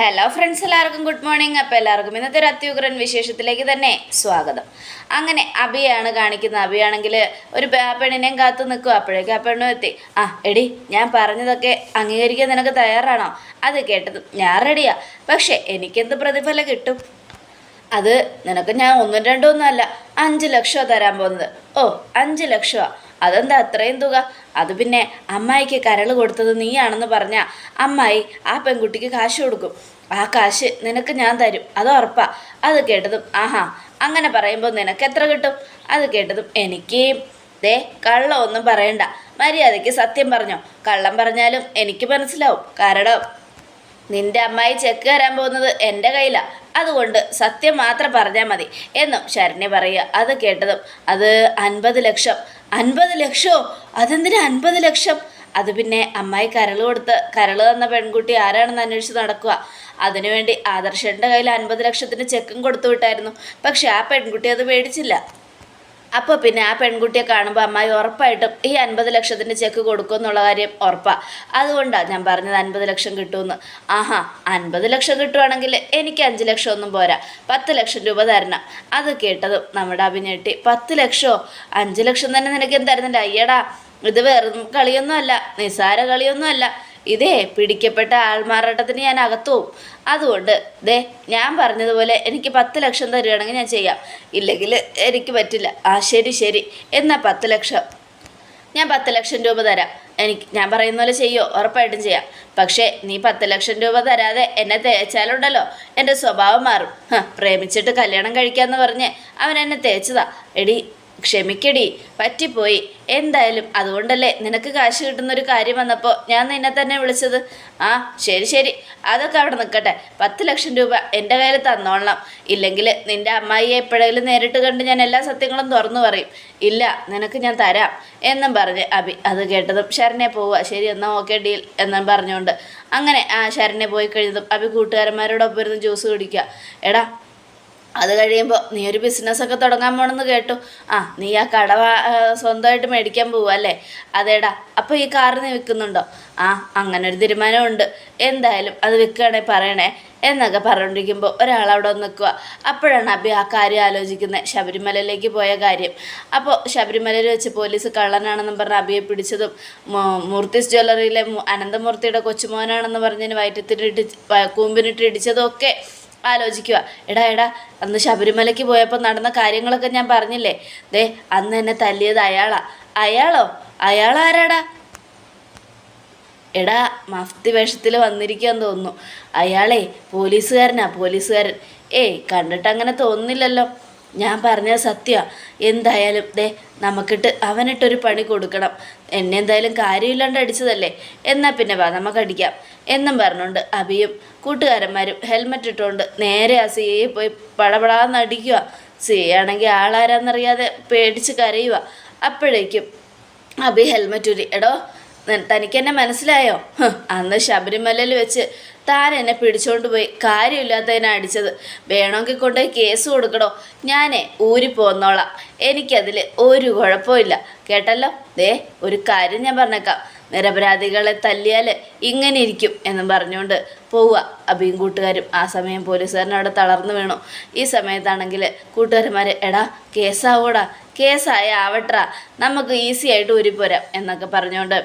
Hello friends എല്ലാവർക്കും good morning അപ്പോൾ എല്ലാവർക്കും ഇന്നത്തെ ഒരു അത്യുഗ്രൻ വിശേഷത്തിലേക്ക് തന്നെ സ്വാഗതം. അങ്ങനെ അബിയാണ് കാണിക്കുന്നത്. അബിയാണെങ്കിൽ ഒരു പെണ്ണിനെയും കാത്തു നിൽക്കും അപ്പോഴേക്കും ആ പെണ്ണും എത്തി. ആ എടി ഞാൻ പറഞ്ഞതൊക്കെ അംഗീകരിക്കാൻ നിനക്ക് തയ്യാറാണോ? അത് കേട്ടത്. ഞാൻ റെഡിയാ പക്ഷേ എനിക്കെന്ത് പ്രതിഫലം കിട്ടും? അത് നിനക്ക് ഞാൻ ഒന്നും രണ്ടും ഒന്നും അല്ല അഞ്ച് ലക്ഷമോ തരാൻ പോകുന്നത്. ഓ അഞ്ച് ലക്ഷമോ അതെന്താ അത്രയും തുക? അത് പിന്നെ അമ്മായിക്ക് കരൾ കൊടുത്തത് നീയാണെന്ന് പറഞ്ഞാൽ അമ്മായി ആ പെൺകുട്ടിക്ക് കാശ് കൊടുക്കും. ആ കാശ് നിനക്ക് ഞാൻ തരും. അത് ഉറപ്പാ. അത് കേട്ടതും ആഹാ അങ്ങനെ പറയുമ്പോൾ നിനക്ക് എത്ര കിട്ടും? അത് കേട്ടതും എനിക്ക് ദേ കള്ളം ഒന്നും പറയണ്ട. മര്യാദയ്ക്ക് സത്യം പറഞ്ഞോ. കള്ളം പറഞ്ഞാലും എനിക്ക് മനസ്സിലാവും. കാരണം നിന്റെ അമ്മായി ചെക്ക് തരാൻ പോകുന്നത് എന്റെ കയ്യിലാണ് അതുകൊണ്ട് സത്യം മാത്രം പറഞ്ഞാൽ മതി. എന്നും ശരണ്യ പറയുക. അത് കേട്ടതും അത് അൻപത് ലക്ഷം അൻപത് ലക്ഷമോ അതെന്തിനാ അൻപത് ലക്ഷം? അത് പിന്നെ അമ്മായി കരൾ കൊടുത്ത് കരൾ തന്ന പെൺകുട്ടി ആരാണെന്ന് അന്വേഷിച്ച് നടക്കുക അതിനുവേണ്ടി ആദർശന്റെ കയ്യിൽ അൻപത് ലക്ഷത്തിന് ചെക്കും കൊടുത്തു വിട്ടായിരുന്നു. പക്ഷെ ആ പെൺകുട്ടി അത് മേടിച്ചില്ല. അപ്പോൾ പിന്നെ ആ പെൺകുട്ടിയെ കാണുമ്പോൾ അമ്മായി ഉറപ്പായിട്ടും ഈ അൻപത് ലക്ഷത്തിന്റെ ചെക്ക് കൊടുക്കും എന്നുള്ള കാര്യം ഉറപ്പാണ് അതുകൊണ്ടാണ് ഞാൻ പറഞ്ഞത് അൻപത് ലക്ഷം കിട്ടുമെന്ന്. ആഹാ അൻപത് ലക്ഷം കിട്ടുവാണെങ്കിൽ എനിക്ക് അഞ്ച് ലക്ഷം ഒന്നും പോരാ. പത്ത് ലക്ഷം രൂപ തരണം. അത് കേട്ടതും നമ്മുടെ അഭിനേട്ടി പത്ത് ലക്ഷമോ അഞ്ച് ലക്ഷം തന്നെ നിനക്ക് എന്തായിരുന്നില്ല അയ്യടാ ഇത് വെറും കളിയൊന്നുമല്ല നിസ്സാര കളിയൊന്നുമല്ല ഇതേ പിടിക്കപ്പെട്ട ആൾമാറാട്ടത്തിന് ഞാൻ അകത്തും. അതുകൊണ്ട് ദേ ഞാൻ പറഞ്ഞതുപോലെ എനിക്ക് പത്ത് ലക്ഷം തരികയാണെങ്കിൽ ഞാൻ ചെയ്യാം. ഇല്ലെങ്കിൽ എനിക്ക് പറ്റില്ല. ആ ശരി ശരി. എന്നാൽ പത്ത് ലക്ഷം? ഞാൻ പത്ത് ലക്ഷം രൂപ തരാം. എനിക്ക് ഞാൻ പറയുന്ന പോലെ ചെയ്യോ? ഉറപ്പായിട്ടും ചെയ്യാം. പക്ഷേ നീ പത്ത് ലക്ഷം രൂപ തരാതെ എന്നെ തേച്ചാലുണ്ടല്ലോ. എന്റെ സ്വഭാവം മാറും. പ്രേമിച്ചിട്ട് കല്യാണം കഴിക്കാമെന്ന് പറഞ്ഞ് അവൻ എന്നെ തേച്ചതാ. എടി ക്ഷമിക്കടി പറ്റിപ്പോയി. എന്തായാലും അതുകൊണ്ടല്ലേ നിനക്ക് കാശ് കിട്ടുന്നൊരു കാര്യം വന്നപ്പോൾ ഞാൻ നിന്നെ തന്നെ വിളിച്ചത്. ആ ശരി ശരി. അതൊക്കെ അവിടെ നിൽക്കട്ടെ പത്ത് ലക്ഷം രൂപ എന്റെ കയ്യിൽ തന്നോളണം. ഇല്ലെങ്കിൽ നിന്റെ അമ്മായിയെ എപ്പോഴെങ്കിലും നേരിട്ട് കണ്ട് ഞാൻ എല്ലാ സത്യങ്ങളും തുറന്നു പറയും. ഇല്ല നിനക്ക് ഞാൻ തരാം എന്നും പറഞ്ഞ് അബി അത് കേട്ടതും ശരണ്യ പോവുക. ശരി എന്നാൽ ഓക്കെ ഡീൽ എന്നും പറഞ്ഞുകൊണ്ട്. അങ്ങനെ ആ ശരണ്യ പോയി കഴിഞ്ഞതും അബി കൂട്ടുകാരന്മാരോടൊപ്പം ഇരുന്ന് ജ്യൂസ് കുടിക്കുക. എടാ അത് കഴിയുമ്പോൾ നീ ഒരു ബിസിനസ്സൊക്കെ തുടങ്ങാൻ പോണെന്ന് കേട്ടു. ആ നീ ആ കട സ്വന്തമായിട്ട് മേടിക്കാൻ പോവുക അല്ലേ? അതേടാ അപ്പോൾ ഈ കാറ് നീ വിൽക്കുന്നുണ്ടോ? ആ അങ്ങനെ ഒരു തീരുമാനമുണ്ട്. എന്തായാലും അത് വിൽക്കുകയാണെങ്കിൽ പറയണേ എന്നൊക്കെ പറഞ്ഞുകൊണ്ടിരിക്കുമ്പോൾ ഒരാൾ അവിടെ വന്ന് നിൽക്കുക അപ്പോഴാണ് അബി ആ കാര്യം ആലോചിക്കുന്നത് ശബരിമലയിലേക്ക് പോയ കാര്യം. അപ്പോൾ ശബരിമലയിൽ വെച്ച് പോലീസ് കള്ളനാണെന്നും പറഞ്ഞ് അബിയെ പിടിച്ചതും മൂർത്തിസ് ജ്വല്ലറിയിലെ അനന്തമൂർത്തിയുടെ കൊച്ചുമോനാണെന്ന് പറഞ്ഞതിന് വയറ്റത്തിനിട്ട് കൂമ്പിനിട്ട് ഇടിച്ചതും ഒക്കെ ആലോചിക്കുക. എടാ എടാ അന്ന് ശബരിമലയ്ക്ക് പോയപ്പോൾ നടന്ന കാര്യങ്ങളൊക്കെ ഞാൻ പറഞ്ഞില്ലേ? ദേ അന്ന് എന്നെ തല്ലിയത് അയാളാ. അയാളോ? അയാളാരാടാ? എടാ മഫ്തി വേഷത്തിൽ വന്നിരിക്കാൻ തോന്നുന്നു. അയാളെ പോലീസുകാരനാ പോലീസുകാരൻ. ഏയ് കണ്ടിട്ട് അങ്ങനെ തോന്നുന്നില്ലല്ലോ. ഞാൻ പറഞ്ഞ സത്യ. എന്തായാലും ദേ നമുക്കിട്ട് അവനിട്ടൊരു പണി കൊടുക്കണം. എന്നെ എന്തായാലും കാര്യമില്ലാണ്ട് അടിച്ചതല്ലേ? എന്നാൽ പിന്നെ വാ നമുക്ക് അടിക്കാം. എന്നും പറഞ്ഞുകൊണ്ട് അബിയും കൂട്ടുകാരന്മാരും ഹെൽമെറ്റ് ഇട്ടുകൊണ്ട് നേരെ ആ സിയെ പോയി പടപടാന്ന് അടിക്കുക. സി ആണെങ്കിൽ ആളാരാന്നറിയാതെ പേടിച്ച് കരയുക. അപ്പോഴേക്കും അബി ഹെൽമെറ്റ് ഉരി എടോ തനിക്ക് എന്നെ മനസ്സിലായോ? അന്ന് ശബരിമലയിൽ വെച്ച് താൻ എന്നെ പിടിച്ചോണ്ട് പോയി. കാര്യമില്ലാത്തതിനെ അടിച്ചത്. വേണമെങ്കിൽ കൊണ്ടുപോയി കേസ് കൊടുക്കണോ ഞാനേ ഊരി പോന്നോളാം. എനിക്കതിൽ ഒരു കുഴപ്പമില്ല കേട്ടല്ലോ? ദേ ഒരു കാര്യം ഞാൻ പറഞ്ഞേക്കാം. നിരപരാധികളെ തല്ലിയാൽ ഇങ്ങനെ ഇരിക്കും എന്നും പറഞ്ഞുകൊണ്ട് പോവുക. അബിയും കൂട്ടുകാരും ആ സമയം പോലീസുകാരൻ അവിടെ തളർന്നു വീണു. ഈ സമയത്താണെങ്കിൽ കൂട്ടുകാരന്മാർ എടാ കേസാവൂടാ. കേസായ ആവട്ര നമുക്ക് ഈസി ആയിട്ട് ഊരിപ്പോരാം എന്നൊക്കെ പറഞ്ഞുകൊണ്ട്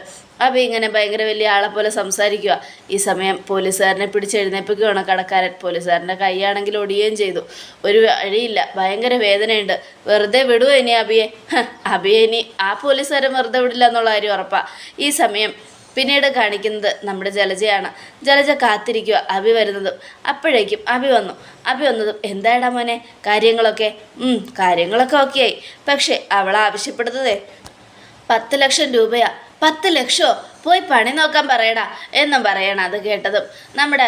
അപ്പം ഇങ്ങനെ ഭയങ്കര വലിയ ആളെ പോലെ സംസാരിക്കുക. ഈ സമയം പോലീസുകാരനെ പിടിച്ചെഴുന്നേപ്പിക്കുകയാണ് കടക്കാരൻ പോലീസുകാരന്റെ കൈയാണെങ്കിൽ ഒടിയുകയും ചെയ്തു. ഒരു വഴിയില്ല ഭയങ്കര വേദനയുണ്ട്. വെറുതെ വിടുവോ ഇനി അബിയെ. അബിയെ ഇനി ആ പോലീസുകാരൻ വെറുതെ വിടില്ല എന്നുള്ള കാര്യം ഉറപ്പാണ് ഈ സമയം പിന്നീട് കാണിക്കുന്നത് നമ്മുടെ ജലജയാണ്. ജലജ കാത്തിരിക്കുക അഭി വരുന്നതും. അപ്പോഴേക്കും അഭി വന്നു. അഭി വന്നതും എന്തായടാ മോനെ? കാര്യങ്ങളൊക്കെ? കാര്യങ്ങളൊക്കെ ഓക്കെയായി. പക്ഷേ അവൾ ആവശ്യപ്പെടുന്നതേ പത്ത് ലക്ഷം രൂപയാ? പത്ത് ലക്ഷോ? പോയി പണി നോക്കാൻ പറയടാ എന്നും പറയണം അത് കേട്ടതും. നമ്മുടെ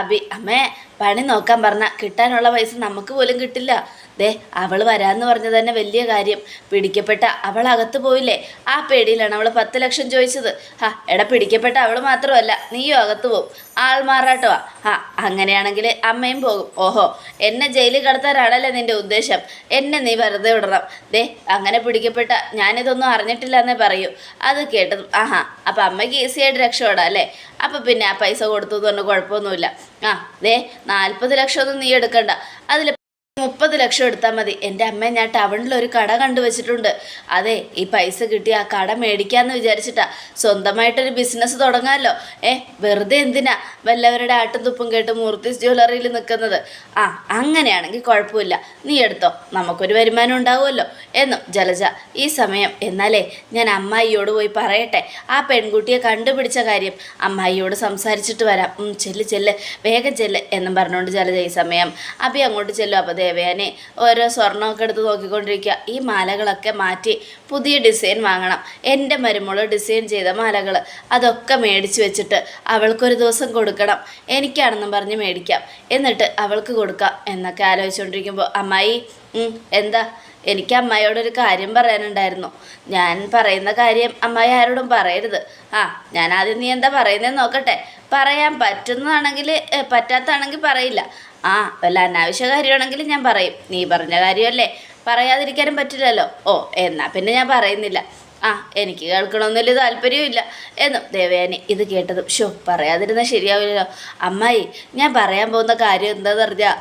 അഭി അമ്മേ പണി നോക്കാൻ പറഞ്ഞാൽ കിട്ടാനുള്ള പൈസ നമുക്ക് പോലും കിട്ടില്ല. ദേ അവൾ വരാമെന്ന് പറഞ്ഞത് തന്നെ വലിയ കാര്യം. പിടിക്കപ്പെട്ട അവൾ അകത്ത് പോയില്ലേ? ആ പേടിയിലാണ് അവൾ പത്ത് ലക്ഷം ചോദിച്ചത്. ഹാ എടാ പിടിക്കപ്പെട്ട അവൾ മാത്രമല്ല നീയോ അകത്ത് പോവും. ആൾ മാറാട്ടോ ആ അങ്ങനെയാണെങ്കിൽ അമ്മയും പോകും. ഓഹോ എന്നെ ജയിലിൽ കടത്താനാണല്ലേ നിന്റെ ഉദ്ദേശം? എന്നെ നീ വെറുതെ വിടണം. ദേ അങ്ങനെ പിടിക്കപ്പെട്ട ഞാനിതൊന്നും അറിഞ്ഞിട്ടില്ല എന്നേ പറയൂ. അത് കേട്ടത് ആഹാ അപ്പം അമ്മയ്ക്ക് ഈസി ആയിട്ട് രക്ഷപ്പെടാം അല്ലേ? അപ്പം പിന്നെ ആ പൈസ കൊടുത്തു എന്ന് കുഴപ്പമൊന്നുമില്ല. ആ ദേ നാൽപ്പത് ലക്ഷമൊന്നും നീ എടുക്കണ്ട. അതിൽ മുപ്പത് ലക്ഷം എടുത്താൽ മതി. എന്റെ അമ്മ ഞാൻ ടൗണിൽ ഒരു കട കണ്ടുവച്ചിട്ടുണ്ട്. അതെ ഈ പൈസ കിട്ടി ആ കട മേടിക്കാമെന്ന് വിചാരിച്ചിട്ടാ. സ്വന്തമായിട്ടൊരു ബിസിനസ് തുടങ്ങാമല്ലോ ഏ വെറുതെ എന്തിനാ വല്ലവരുടെ ആട്ടും തുപ്പും കേട്ട് മൂർത്തിസ് ജ്വല്ലറിയിൽ നിൽക്കുന്നത് ആ അങ്ങനെയാണെങ്കിൽ കുഴപ്പമില്ല. നീ എടുത്തോ. നമുക്കൊരു വരുമാനം ഉണ്ടാവുമല്ലോ. എന്നും ജലജ ഈ സമയം എന്നാലേ ഞാൻ അമ്മായിയോട് പോയി പറയട്ടെ. ആ പെൺകുട്ടിയെ കണ്ടുപിടിച്ച കാര്യം അമ്മായിയോട് സംസാരിച്ചിട്ട് വരാം. ചെല്ല് ചെല്ല് വേഗം ചെല്ല് എന്നും പറഞ്ഞുകൊണ്ട് ജലജ ഈ സമയം അപ്പം അങ്ങോട്ട് ചെല്ലും. അപ്പോൾ ദേവയാനെ ഓരോ സ്വർണമൊക്കെ എടുത്ത് നോക്കിക്കൊണ്ടിരിക്കുക. ഈ മാലകളൊക്കെ മാറ്റി പുതിയ ഡിസൈൻ വാങ്ങണം. എന്റെ മരുമോൾ ഡിസൈൻ ചെയ്ത മാലകൾ അതൊക്കെ മേടിച്ച് വെച്ചിട്ട് അവൾക്കൊരു ദിവസം കൊടുക്കണം. എനിക്കാണെന്നും പറഞ്ഞ് മേടിക്കാം. എന്നിട്ട് അവൾക്ക് കൊടുക്കാം എന്നൊക്കെ ആലോചിച്ചുകൊണ്ടിരിക്കുമ്പോൾ അമ്മായി എന്താ? എനിക്ക് അമ്മായിയോടൊരു കാര്യം പറയാനുണ്ടായിരുന്നു. ഞാൻ പറയുന്ന കാര്യം അമ്മായി ആരോടും പറയരുത്. ആ ഞാൻ ആദ്യം നീ എന്താ പറയുന്നതെന്ന് നോക്കട്ടെ. പറയാൻ പറ്റുന്നതാണെങ്കിൽ പറ്റാത്തതാണെങ്കിൽ പറയില്ല. ആ വല്ല അനാവശ്യ കാര്യമാണെങ്കിൽ ഞാൻ പറയും. നീ പറഞ്ഞ കാര്യമല്ലേ? പറയാതിരിക്കാനും പറ്റില്ലല്ലോ. ഓ എന്നാ പിന്നെ ഞാൻ പറയുന്നില്ല. ആ എനിക്ക് കേൾക്കണമെന്നില്ല താല്പര്യമില്ല എന്നും. ദേവയാനി ഇത് കേട്ടതും ഷോ പറയാതിരുന്നാൽ ശരിയാവില്ലല്ലോ. അമ്മായി ഞാൻ പറയാൻ പോകുന്ന കാര്യം എന്താണെന്ന് അറിഞ്ഞാൽ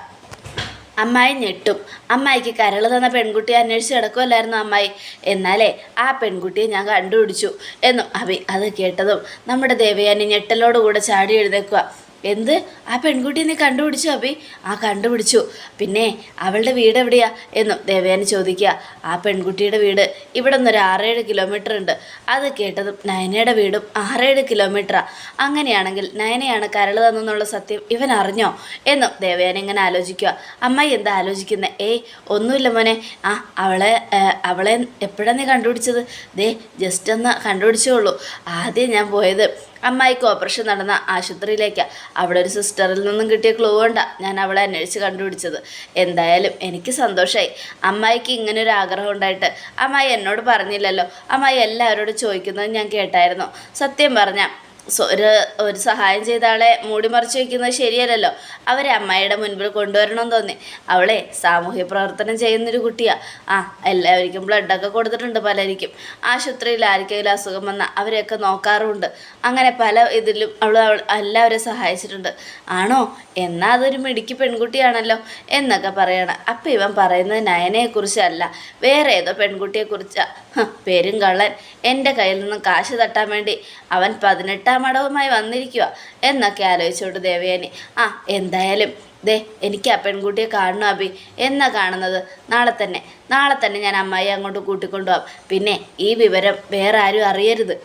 അമ്മായി ഞെട്ടും. അമ്മായിക്ക് കരൾ തന്ന പെൺകുട്ടിയെ അന്വേഷിച്ച് കിടക്കുമല്ലായിരുന്നു അമ്മായി. എന്നാലേ ആ പെൺകുട്ടിയെ ഞാൻ കണ്ടുപിടിച്ചു എന്നും അഭി അത് കേട്ടതും നമ്മുടെ ദേവയാനി ഞെട്ടലോടുകൂടെ ചാടി എഴുന്നേക്കുക എന്ത്? ആ പെൺകുട്ടിയെ നീ കണ്ടുപിടിച്ചു അഭി. ആ കണ്ടുപിടിച്ചു. പിന്നെ അവളുടെ വീട് എവിടെയാ? എന്നും ദേവയാനി ചോദിക്കുക. ആ പെൺകുട്ടിയുടെ വീട് ഇവിടെ നിന്ന് ഒരു ആറേഴ് കിലോമീറ്റർ ഉണ്ട്. അത് കേട്ടതും നയനയുടെ വീടും ആറേഴ് കിലോമീറ്ററാണ് അങ്ങനെയാണെങ്കിൽ നയനയാണ് കരൾ തന്നെന്നുള്ള സത്യം ഇവൻ അറിഞ്ഞോ? എന്നും ദേവയാനി ഇങ്ങനെ ആലോചിക്കുക. അമ്മായി എന്താ ആലോചിക്കുന്നത് ഏയ് ഒന്നുമില്ല മോനെ. ആ അവളെ അവളെ എപ്പോഴാണ് നീ കണ്ടുപിടിച്ചത്? ദേ ജസ്റ്റ് ഒന്ന് കണ്ടുപിടിച്ചേ ഉള്ളൂ. ആദ്യം ഞാൻ പോയത് അമ്മായിക്ക് ഓപ്പറേഷൻ നടന്ന ആശുപത്രിയിലേക്ക്. അവിടെ ഒരു സിസ്റ്ററിൽ നിന്നും കിട്ടിയ ക്ലൂ കൊണ്ടാണ് ഞാൻ അവളെ അന്വേഷിച്ച് കണ്ടുപിടിച്ചത്. എന്തായാലും എനിക്ക് സന്തോഷമായി അമ്മായിക്ക് ഇങ്ങനെ ഒരു ആഗ്രഹം ഉണ്ടായിട്ട് അമ്മായി എന്നോട് പറഞ്ഞില്ലല്ലോ. അമ്മായി എല്ലാവരോടും ചോദിക്കുന്നത് ഞാൻ കേട്ടായിരുന്നു. സത്യം പറഞ്ഞാൽ ഒരു ഒരു സഹായം ചെയ്ത ആളെ മൂടി മറിച്ച് വയ്ക്കുന്നത് ശരിയല്ലല്ലോ. അവരെ അമ്മായിയുടെ മുൻപിൽ കൊണ്ടുവരണം തോന്നി. അവളെ സാമൂഹ്യ പ്രവർത്തനം ചെയ്യുന്നൊരു കുട്ടിയാ. ആ എല്ലാവർക്കും ബ്ലഡൊക്കെ കൊടുത്തിട്ടുണ്ട് പലരിക്കും ആശുപത്രിയിൽ ആർക്കെങ്കിലും അസുഖം വന്നാൽ അവരെയൊക്കെ നോക്കാറുമുണ്ട്. അങ്ങനെ പല ഇതിലും അവൾ അവൾ എല്ലാവരെയും സഹായിച്ചിട്ടുണ്ട്. ആണോ? എന്നാൽ അതൊരു മിടുക്കി പെൺകുട്ടിയാണല്ലോ എന്നൊക്കെ പറയണം. അപ്പം ഇവൻ പറയുന്നത് നയനയെക്കുറിച്ചല്ല. വേറെ ഏതോ പെൺകുട്ടിയെക്കുറിച്ചാണ് പേരും കള്ളൻ. എന്റെ കയ്യിൽ നിന്നും കാശ് തട്ടാൻ വേണ്ടി അവൻ പതിനെട്ടാം അടവുമായി വന്നിരിക്കുക എന്നൊക്കെ ആലോചിച്ചോണ്ട് ദേവയാനി. ആ എന്തായാലും ദേ എനിക്ക് ആ പെൺകുട്ടിയെ കാണണം അബി എന്നാ കാണുന്നത്? നാളെ തന്നെ. നാളെ തന്നെ ഞാൻ അമ്മായി അങ്ങോട്ട് കൂട്ടിക്കൊണ്ടുപോകാം. പിന്നെ ഈ വിവരം വേറെ ആരും അറിയരുത്.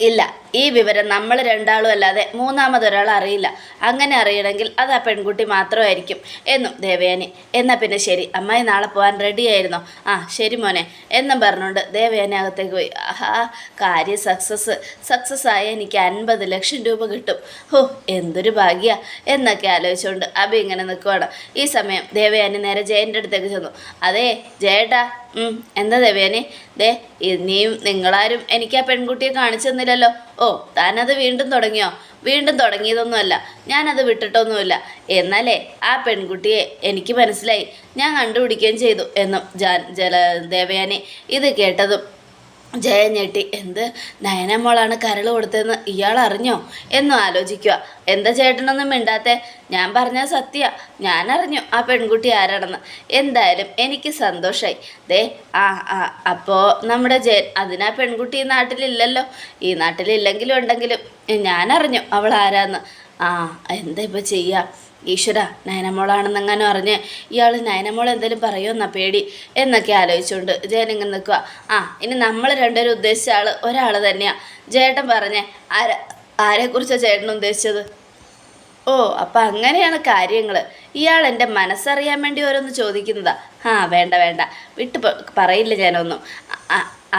ഇല്ല. ഈ വിവരം നമ്മൾ രണ്ടാളും അല്ലാതെ മൂന്നാമതൊരാൾ അറിയില്ല. അങ്ങനെ അറിയണമെങ്കിൽ അത് ആ പെൺകുട്ടി മാത്രമായിരിക്കും. എന്നും ദേവയാനി എന്നാൽ പിന്നെ ശരി. അമ്മായി നാളെ പോകാൻ റെഡിയായിരുന്നോ ആ ശരി മോനെ. എന്നും പറഞ്ഞുകൊണ്ട് ദേവയാനി അകത്തേക്ക് പോയി. ആഹാ കാര്യ സക്സസ് സക്സസ് ആയ എനിക്ക് അൻപത് ലക്ഷം രൂപ കിട്ടും. ഹോ എന്തൊരു ഭാഗ്യ. എന്നൊക്കെ ആലോചിച്ചുകൊണ്ട് അബി ഇങ്ങനെ നിൽക്കുവാണ്. ഈ സമയം ദേവയാനി നേരെ ജയന്റെ അടുത്തേക്ക് ചെന്നു. അതേ ജയേട്ടാ എന്താ ദേവയാനി? ദേ ഇനിയും നിങ്ങളാരും എനിക്ക് ആ പെൺകുട്ടിയെ കാണിച്ചു തന്നില്ലല്ലോ. ഓ താനത് വീണ്ടും തുടങ്ങിയോ? വീണ്ടും തുടങ്ങിയതൊന്നുമല്ല. ഞാനത് വിട്ടിട്ടൊന്നുമില്ല. എന്നാലേ ആ പെൺകുട്ടിയെ എനിക്ക് മനസ്സിലായി. ഞാൻ കണ്ടുപിടിക്കുകയും ചെയ്തു എന്നും ജാൻ ജല ദേവയാനെ ഇത് കേട്ടതും ജയ ഞെട്ടി എന്ത്? നയനമോളാണ് കരൾ കൊടുത്തതെന്ന് ഇയാൾ അറിഞ്ഞോ എന്നും ആലോചിക്കുക. എന്താ ചേട്ടനൊന്നും മിണ്ടാത്തെ? ഞാൻ പറഞ്ഞ സത്യ. ഞാൻ അറിഞ്ഞു ആ പെൺകുട്ടി ആരാണെന്ന്. എന്തായാലും എനിക്ക് സന്തോഷമായി ദേ ആ ആ അപ്പോൾ നമ്മുടെ ജയൻ അതിനാ പെൺകുട്ടി ഈ നാട്ടിലില്ലല്ലോ? ഈ നാട്ടിലില്ലെങ്കിലും ഉണ്ടെങ്കിലും ഞാൻ അറിഞ്ഞു അവൾ ആരാന്ന്. ആ എന്താ ഇപ്പോൾ ചെയ്യുക ഈശ്വര നയനമോളാണെന്നെങ്ങാനും അറിഞ്ഞ് ഇയാൾ നയനമോൾ എന്തെങ്കിലും പറയുമെന്നാ പേടി. എന്നൊക്കെ ആലോചിച്ചുകൊണ്ട് ജയൻ നിൽക്കുക ആ ഇനി നമ്മൾ രണ്ടുപേരും ഉദ്ദേശിച്ച ആൾ ഒരാൾ തന്നെയാണ് ജേട്ടൻ പറഞ്ഞേ ആരെ ആരെക്കുറിച്ചാണ് ചേട്ടൻ ഉദ്ദേശിച്ചത്? ഓ അപ്പം അങ്ങനെയാണ് കാര്യങ്ങൾ ഇയാൾ എന്റെ മനസ്സറിയാൻ വേണ്ടി ഓരോന്ന് ചോദിക്കുന്നതാ. ആ വേണ്ട വേണ്ട. വിട്ട് പറയില്ല ഞാനൊന്നും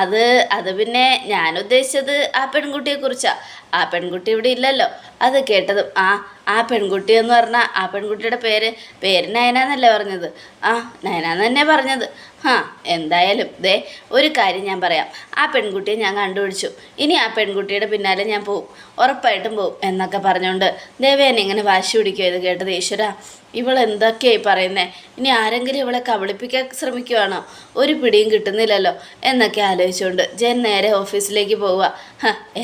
അത് അത് പിന്നെ ഞാൻ ഉദ്ദേശിച്ചത് ആ പെൺകുട്ടിയെക്കുറിച്ചാണ് ആ പെൺകുട്ടി ഇവിടെ ഇല്ലല്ലോ. അത് കേട്ടതും ആ ആ പെൺകുട്ടി എന്ന് പറഞ്ഞാൽ ആ പെൺകുട്ടിയുടെ പേര് പേര് നയന എന്നല്ലേ പറഞ്ഞത്? ആ നയനാന്ന് തന്നെ പറഞ്ഞത്. ആ എന്തായാലും ദേ ഒരു കാര്യം ഞാൻ പറയാം. ആ പെൺകുട്ടിയെ ഞാൻ കണ്ടുപിടിച്ചു. ഇനി ആ പെൺകുട്ടിയുടെ പിന്നാലെ ഞാൻ പോവും. ഉറപ്പായിട്ടും പോവും എന്നൊക്കെ പറഞ്ഞുകൊണ്ട് ദേവേനെ ഇങ്ങനെ വാശി പിടിക്കുക ഇത് കേട്ടത് ഈശ്വര. ഇവൾ എന്തൊക്കെയായി പറയുന്നേ? ഇനി ആരെങ്കിലും ഇവളെ കബളിപ്പിക്കാൻ ശ്രമിക്കുവാണോ? ഒരു പിടിയും കിട്ടുന്നില്ലല്ലോ എന്നൊക്കെ ആലോചിച്ചുകൊണ്ട് ജയൻ നേരെ ഓഫീസിലേക്ക് പോവുക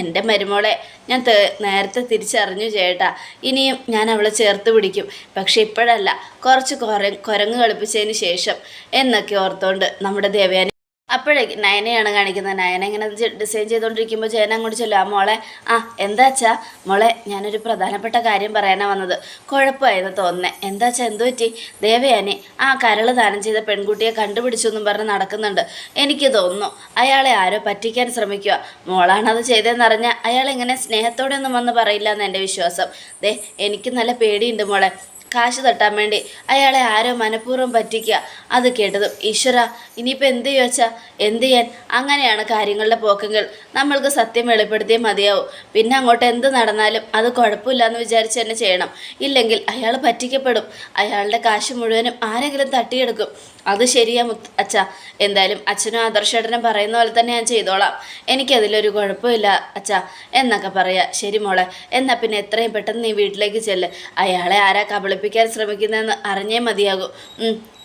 എന്റെ മരുമോളെ ഞാൻ നേരത്തെ തിരിച്ചറിഞ്ഞു ചേട്ടാ. ഇനിയും ഞാൻ അവളെ ചേർത്ത് പിടിക്കും. പക്ഷെ ഇപ്പോഴല്ല കുറച്ച് കുര കുരങ്ങ് കളിപ്പിച്ചതിന് ശേഷം എന്നൊക്കെ ഓർത്തുകൊണ്ട് നമ്മുടെ ദേവയാനി അപ്പോഴേക്ക് നയനയാണ് കാണിക്കുന്നത്. നയന ഇങ്ങനെ ഡിസൈൻ ചെയ്തുകൊണ്ടിരിക്കുമ്പോൾ ജയന അങ്ങോട്ട് ചൊല്ലും. ആ മോളെ ആ എന്താ വെച്ചാ മോളെ ഞാനൊരു പ്രധാനപ്പെട്ട കാര്യം പറയാനാണ് വന്നത്. കുഴപ്പമായിരുന്നു തോന്നുന്നേ. എന്താ വെച്ചാൽ എന്തു പറ്റി? ദേവയാനി ആ കരൾ ദാനം ചെയ്ത പെൺകുട്ടിയെ കണ്ടുപിടിച്ചു എന്നും പറഞ്ഞ് നടക്കുന്നുണ്ട്. എനിക്ക് തോന്നുന്നു അയാളെ ആരോ പറ്റിക്കാൻ ശ്രമിക്കുക മോളാണത് ചെയ്തതെന്നറിഞ്ഞാൽ അയാൾ ഇങ്ങനെ സ്നേഹത്തോടെ ഒന്നും വന്ന് പറയില്ല എന്ന് എന്റെ വിശ്വാസം. ദേ എനിക്ക് നല്ല പേടിയുണ്ട് മോളെ. കാശ് തട്ടാൻ വേണ്ടി അയാളെ ആരോ മനഃപൂർവം പറ്റിക്കുക. അത് കേട്ടതും ഈശ്വര ഇനിയിപ്പോൾ എന്ത് ചോദിച്ചാൽ എന്ത് ചെയ്യാൻ? അങ്ങനെയാണ് കാര്യങ്ങളുടെ പോക്കെങ്കിൽ നമ്മൾക്ക് സത്യം വെളിപ്പെടുത്തിയേ മതിയാവും. പിന്നെ അങ്ങോട്ട് എന്ത് നടന്നാലും അത് കുഴപ്പമില്ല എന്ന് വിചാരിച്ച് തന്നെ ചെയ്യണം. ഇല്ലെങ്കിൽ അയാൾ പറ്റിക്കപ്പെടും. അയാളുടെ കാശ് മുഴുവനും ആരെങ്കിലും തട്ടിയെടുക്കും. അത് ശരിയാ മുത്ത് അച്ഛ. എന്തായാലും അച്ഛനും ആദർശേട്ടനും പറയുന്ന പോലെ തന്നെ ഞാൻ ചെയ്തോളാം. എനിക്കതിലൊരു കുഴപ്പമില്ല അച്ഛ. എന്നൊക്കെ പറയാം. ശരി മോളെ എന്നാൽ പിന്നെ എത്രയും പെട്ടെന്ന് നീ വീട്ടിലേക്ക് ചെല്ല്. അയാളെ ആരാ കബളിപ്പിക്കാൻ ശ്രമിക്കുന്നതെന്ന് അറിഞ്ഞേ മതിയാകൂ.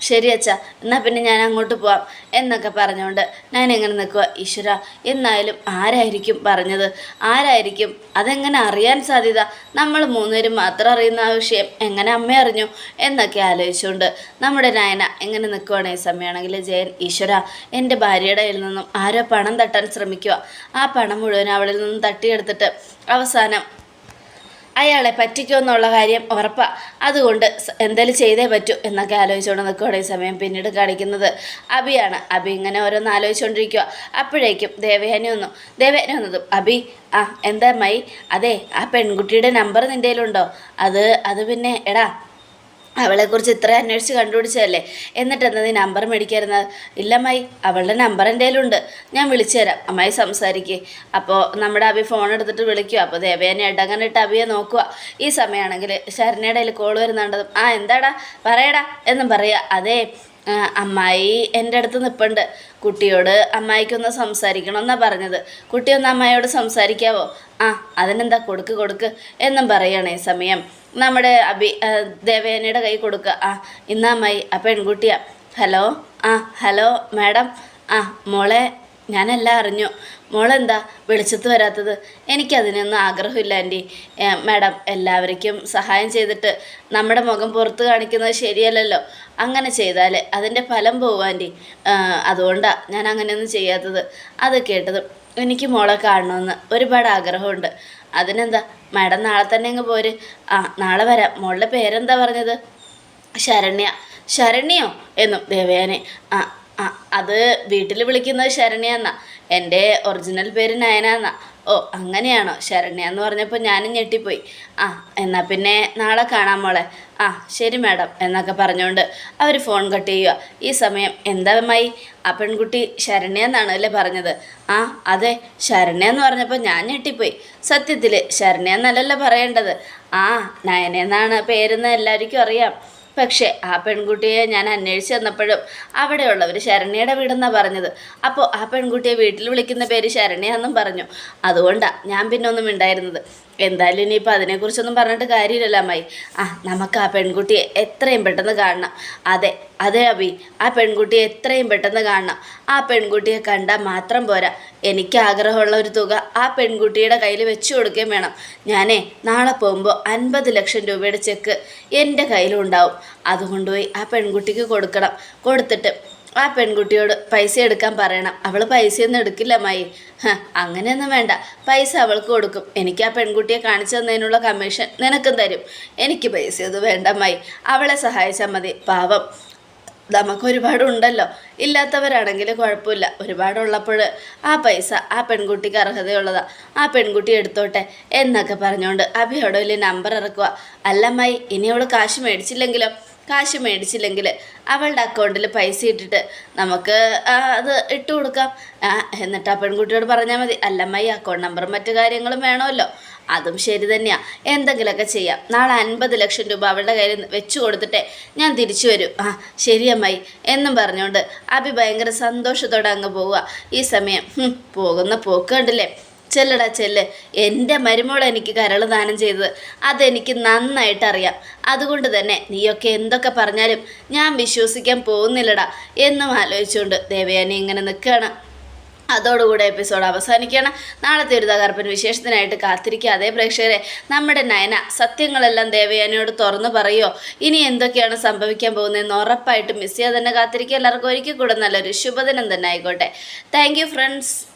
ശരി അച്ഛ എന്നാൽ പിന്നെ ഞാൻ അങ്ങോട്ട് പോവാം എന്നൊക്കെ പറഞ്ഞുകൊണ്ട് ഞാൻ എങ്ങനെ നിൽക്കുക ഈശ്വര എന്നായാലും ആരായിരിക്കും പറഞ്ഞത്? ആരായിരിക്കും? അതെങ്ങനെ അറിയാൻ സാധ്യത? നമ്മൾ മൂന്നുപേരും മാത്രം അറിയുന്ന ആ വിഷയം എങ്ങനെ അമ്മ അറിഞ്ഞു എന്നൊക്കെ ആലോചിച്ചുകൊണ്ട് നമ്മുടെ നയന എങ്ങനെ നിൽക്കുവാണ് സമയമാണെങ്കിൽ ജയൻ ഈശ്വര എന്റെ ഭാര്യയുടെ കയ്യിൽ നിന്നും ആരോ പണം തട്ടാൻ ശ്രമിക്കുക ആ പണം മുഴുവൻ അവളിൽ നിന്നും തട്ടിയെടുത്തിട്ട് അവസാനം അയാളെ പറ്റിക്കുമെന്നുള്ള കാര്യം ഉറപ്പാ. അതുകൊണ്ട് എന്തായാലും ചെയ്തേ പറ്റൂ എന്നൊക്കെ ആലോചിച്ചുകൊണ്ട് നിൽക്കുകയാണ് ഈ സമയം പിന്നീട് കാണിക്കുന്നത്. അബിയാണ്. അബി ഇങ്ങനെ ഓരോന്ന് ആലോചിച്ചുകൊണ്ടിരിക്കുക അപ്പോഴേക്കും ദേവയാനി വന്നു. ദേവയാനി വന്നതും അബി ആ എന്താ മൈ? അതെ ആ പെൺകുട്ടിയുടെ നമ്പർ നിന്റെ കയ്യിലുണ്ടോ? അത് അത് പിന്നെ എടാ അവളെക്കുറിച്ച് ഇത്ര അന്വേഷിച്ച് കണ്ടുപിടിച്ചതല്ലേ? എന്നിട്ട് എന്താ നീ നമ്പർ മേടിക്കായിരുന്നത് ഇല്ല അമ്മായി അവളുടെ നമ്പർ ഉണ്ട് ഞാൻ വിളിച്ചു തരാം. അമ്മായി സംസാരിക്കേ. അപ്പോൾ നമ്മുടെ അഭി ഫോൺ എടുത്തിട്ട് വിളിക്കുക അപ്പോൾ ദേവേനെ ഇടങ്ങനിട്ട് അഭിയെ നോക്കുക ഈ സമയമാണെങ്കിൽ ശരണയുടെ കോൾ വരുന്നുണ്ടതും ആ എന്താടാ? പറയടാ. എന്നും പറയുക അതേ അമ്മായി എന്റെ അടുത്ത് നിൽപ്പുണ്ട് കുട്ടിയോട് അമ്മായിക്കൊന്ന് സംസാരിക്കണമെന്നാണ് പറഞ്ഞത്. കുട്ടിയൊന്ന് അമ്മായിയോട് സംസാരിക്കാവോ? ആ അതിനെന്താ കൊടുക്ക് കൊടുക്ക് എന്നും പറയണേ സമയം. നമ്മുടെ അഭി ദേവേനയുടെ കൈ കൊടുക്കുക. ആ ഇന്നാ അമ്മായി ആ പെൺകുട്ടിയാ. ഹലോ? ആ ഹലോ മാഡം. ആ മോളെ ഞാനെല്ലാം അറിഞ്ഞു. മോളെന്താ വെളിച്ചത്ത് വരാത്തത്? എനിക്കതിനൊന്നും ആഗ്രഹമില്ല ആന്റി. മാഡം എല്ലാവർക്കും സഹായം ചെയ്തിട്ട് നമ്മുടെ മുഖം പുറത്ത് കാണിക്കുന്നത് ശരിയല്ലല്ലോ. അങ്ങനെ ചെയ്താൽ അതിന്റെ ഫലം പോവും ആന്റി. അതുകൊണ്ടാണ് ഞാൻ അങ്ങനെയൊന്നും ചെയ്യാത്തത്. അത് കേട്ടതും എനിക്ക് മോളെ കാണണമെന്ന് ഒരുപാട് ആഗ്രഹമുണ്ട്. അതിനെന്താ മാഡം നാളെ തന്നെ അങ്ങ് പോര്. ആ നാളെ വരാം. മോളുടെ പേരെന്താ പറഞ്ഞത്? ശരണ്യ. ശരണ്യോ? എന്നും ദേവയാനെ. ആ ആ അത് വീട്ടിൽ വിളിക്കുന്നത് ശരണ്യ എന്നാ. എന്റെ ഒറിജിനൽ പേര് നയന എന്നാ. ഓ അങ്ങനെയാണോ? ശരണ്യ എന്ന് പറഞ്ഞപ്പോൾ ഞാനും ഞെട്ടിപ്പോയി. ആ എന്നാൽ പിന്നെ നാളെ കാണാം മോളെ. ആ ശരി മാഡം എന്നൊക്കെ പറഞ്ഞുകൊണ്ട് അവർ ഫോൺ കട്ട് ചെയ്യുക ഈ സമയം എന്താമായി ആ പെൺകുട്ടി ശരണ്യ എന്നാണ് അല്ലേ പറഞ്ഞത്? ആ അതെ ശരണ്യ എന്ന് പറഞ്ഞപ്പോൾ ഞാൻ ഞെട്ടിപ്പോയി. സത്യത്തിൽ ശരണ്യ എന്നല്ലല്ലോ പറയേണ്ടത്. ആ നയനെന്നാണ് പേരെന്ന് എല്ലാവർക്കും അറിയാം. പക്ഷേ ആ പെൺകുട്ടിയെ ഞാൻ അന്വേഷിച്ച് വന്നപ്പോഴും അവിടെയുള്ളവർ ശരണ്യയുടെ വീടെന്നാണ് പറഞ്ഞത്. അപ്പോൾ ആ പെൺകുട്ടിയെ വീട്ടിൽ വിളിക്കുന്ന പേര് ശരണ്യ എന്നും പറഞ്ഞു. അതുകൊണ്ടാണ് ഞാൻ പിന്നെ ഒന്നും ഉണ്ടായിരുന്നത് എന്തായാലും ഇനിയിപ്പോൾ അതിനെക്കുറിച്ചൊന്നും പറഞ്ഞിട്ട് കാര്യമില്ലല്ലോ അമ്മായി. ആ നമുക്ക് ആ പെൺകുട്ടിയെ എത്രയും പെട്ടെന്ന് കാണണം. അതെ അതെ അബി ആ പെൺകുട്ടിയെ എത്രയും പെട്ടെന്ന് കാണണം. ആ പെൺകുട്ടിയെ കണ്ടാൽ മാത്രം പോരാ. എനിക്ക് ആഗ്രഹമുള്ള ഒരു തുക ആ പെൺകുട്ടിയുടെ കയ്യിൽ വെച്ചു കൊടുക്കുകയും വേണം. ഞാനേ നാളെ പോകുമ്പോൾ അൻപത് ലക്ഷം രൂപയുടെ ചെക്ക് എന്റെ കയ്യിലുണ്ടാവും അതുകൊണ്ട് കൊണ്ടുപോയി ആ പെൺകുട്ടിക്ക് കൊടുക്കണം. കൊടുത്തിട്ട് ആ പെൺകുട്ടിയോട് പൈസ എടുക്കാൻ പറയണം. അവൾ പൈസയൊന്നും എടുക്കില്ല മായി അങ്ങനെയൊന്നും വേണ്ട. പൈസ അവൾക്ക് കൊടുക്കും. എനിക്ക് ആ പെൺകുട്ടിയെ കാണിച്ചു തന്നതിനുള്ള കമ്മീഷൻ നിനക്കും തരും. എനിക്ക് പൈസയൊന്നും വേണ്ട മായി അവളെ സഹായിച്ചാൽ മതി. പാവം. നമുക്ക് ഒരുപാട് ഉണ്ടല്ലോ. ഇല്ലാത്തവരാണെങ്കിൽ കുഴപ്പമില്ല. ഒരുപാടുള്ളപ്പോൾ ആ പൈസ ആ പെൺകുട്ടിക്ക് അർഹതയുള്ളതാ. ആ പെൺകുട്ടി എടുത്തോട്ടെ എന്നൊക്കെ പറഞ്ഞുകൊണ്ട് അഭിയോടെ വലിയ നമ്പർ ഇറക്കുക. അല്ലമ്മായി ഇനി അവൾ കാശ് മേടിച്ചില്ലെങ്കിലോ? കാശ് മേടിച്ചില്ലെങ്കിൽ അവളുടെ അക്കൗണ്ടിൽ പൈസ ഇട്ടിട്ട് നമുക്ക് അത് ഇട്ട് കൊടുക്കാം. എന്നിട്ട് ആ പെൺകുട്ടിയോട് പറഞ്ഞാൽ മതി അല്ലമ്മ ഈ അക്കൗണ്ട് നമ്പറും മറ്റു കാര്യങ്ങളും വേണമല്ലോ. അതും ശരി തന്നെയാ. എന്തെങ്കിലുമൊക്കെ ചെയ്യാം. നാളെ അൻപത് ലക്ഷം രൂപ അവളുടെ കയ്യിൽ വെച്ചു കൊടുത്തിട്ടേ ഞാൻ തിരിച്ചു വരും. ആ ശരി അമ്മായി എന്നും പറഞ്ഞുകൊണ്ട് അഭി ഭയങ്കര സന്തോഷത്തോടെ അങ്ങ് പോവുക. ഈ സമയം പോകുന്ന പോക്ക് കണ്ടില്ലേ? ചെല്ലടാ ചെല്ല്. എന്റെ മരുമോൾ എനിക്ക് കരൾ ദാനം ചെയ്തത് അതെനിക്ക് നന്നായിട്ട് അറിയാം അതുകൊണ്ട് തന്നെ നീയൊക്കെ എന്തൊക്കെ പറഞ്ഞാലും ഞാൻ വിശ്വസിക്കാൻ പോകുന്നില്ലടാ എന്നും ആലോചിച്ചുകൊണ്ട് ദേവയാനി ഇങ്ങനെ നിൽക്കുകയാണ്. അതോടുകൂടെ എപ്പിസോഡ് അവസാനിക്കുകയാണ്. നാളത്തെ ഒരു തകർപ്പൻ വിശേഷത്തിനായിട്ട് കാത്തിരിക്കുക. അതേ പ്രേക്ഷകരെ നമ്മുടെ നയന സത്യങ്ങളെല്ലാം ദേവയാനിയോട് തുറന്നു പറയുമോ ഇനി എന്തൊക്കെയാണ് സംഭവിക്കാൻ പോകുന്നതെന്ന് ഉറപ്പായിട്ടും മിസ് ചെയ്യാതെ തന്നെ കാത്തിരിക്കുക. എല്ലാവർക്കും ഒരിക്കൽ കൂടെ നല്ലൊരു ശുഭദിനം തന്നെ ആയിക്കോട്ടെ. Thank friends